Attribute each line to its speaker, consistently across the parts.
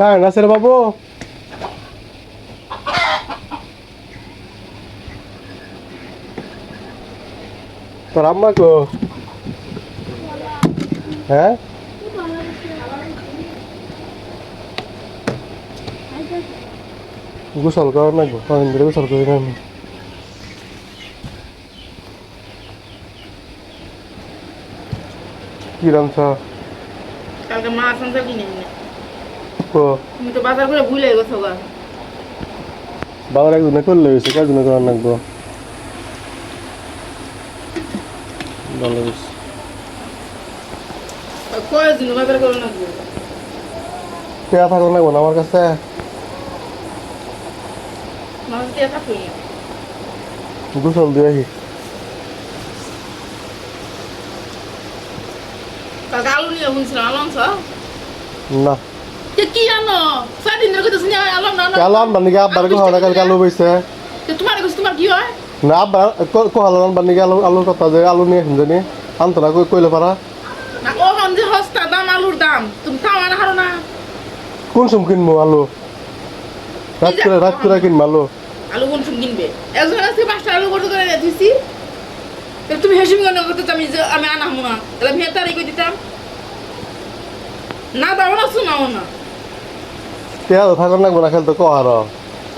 Speaker 1: হ্যাঁ নাসির বাবু তোর আম্মা গো হ্যাঁ গোসল করার না গো কদিন ধরে গোসল করি না আমি কি রামছ
Speaker 2: কালকে মাছ মাংস কিনে এনে
Speaker 1: কো।
Speaker 2: তুমি তো বাজার করে ভুলে গেছো গা।
Speaker 1: বাবার একজনে করলে হয়েছে কাজনে করার লাগবো? ভালো হয়েছে।
Speaker 2: কয়েকদিন বাজার করে লাগবে?
Speaker 1: পেয়া থাকো লাগবো না আমার কাছে? গোসল দিয়ে আহি।
Speaker 2: কালকে আলু নিয়ে আলম স্যার
Speaker 1: না।
Speaker 2: কি জানো সাদিন ধরে কইতেছ নিয়ে না
Speaker 1: কালো আনবার নাকি আব্বার কোহাটা কাল কালো বইছে।
Speaker 2: তোমার কাছে তোমার কি হয়?
Speaker 1: না আব্বার কোহালা আনবার নাকি আলু আলুর কথা যে আলু নিয়ে আসুন জানি। আনতো না কই- কইলে পারা?
Speaker 2: না ও হন যে হস্তা দাম আলুর দাম তুমি তাও আনা হারো না।
Speaker 1: কোন সম কিনবো আলু? রাত করে রাত করে কিনবো আলু।
Speaker 2: আলু কোন সময় কিনবে? একজন আজকে পাঁচটা আলু বড় করে দিছি। তুমি হেসে মনে করতে আমি আমি আনা না। তাহলে আমি তারিখ দিতাম। না দাও না শোনাও না।
Speaker 1: পেয়া তো থাকো লাগবো না খেলতো কোহার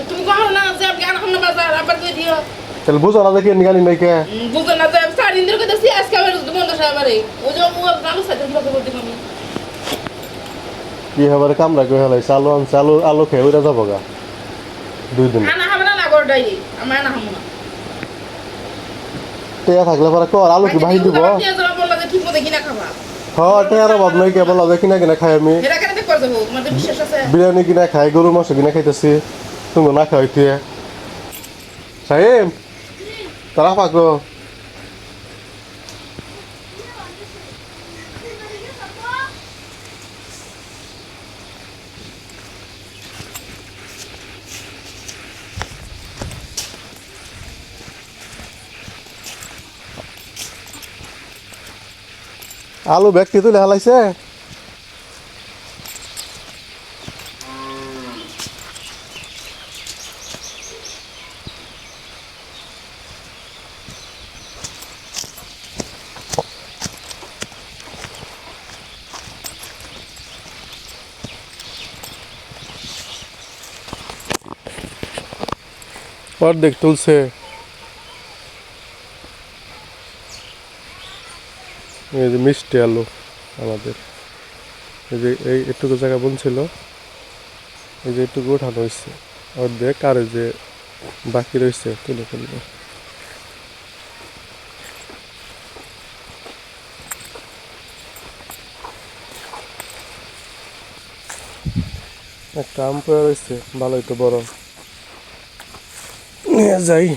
Speaker 2: তুমি কখনো না যে আপনি আনা হব না বাজার আবার কই দিও।
Speaker 1: তাহলে বুঝো না দেখি গানি নাই কে?
Speaker 2: গুগল না যায় সাড়ে দিন ধরে কইতেছি আজকে আবার বন্ধ সাহেবারে ও যে ও আলু সাথে কীভাবে করতে আমি
Speaker 1: কি হবে কামরা কই হেলাইছে আলু আনছে আলু আলু খেয়ে ওইটা যাব গা। দুই দিন।
Speaker 2: আনা না না গড় ডাইরি আমি আনা হব না।
Speaker 1: পেয়া থাকলে পরে কর আলু কি দিব?
Speaker 2: যে মতো কিনা খাবা।
Speaker 1: হ্যাঁ টেয়ার অভাব নাই কেবল হবে কিনা কিনা খাই আমি। বিরিয়ানি কিনা খাই গরু মাংস কিনা খাইতেছি, তুমি না খাওয়াই তুই সাহেব তারা পাকো আলু ব্যক্তি তুলে হালাইছে? অর্ধেক তুলছে। এই যে মিষ্টি আলু আমাদের। এই যে এই এটুকু জায়গা বলছিল এই যে এটুকু ওঠানো হয়েছে। অর্ধেক আর যে বাকি রয়েছে তুলে ফেলবে একটা আম পড়ে রয়েছে, ভালোই তো বড়। নিয়ে যাই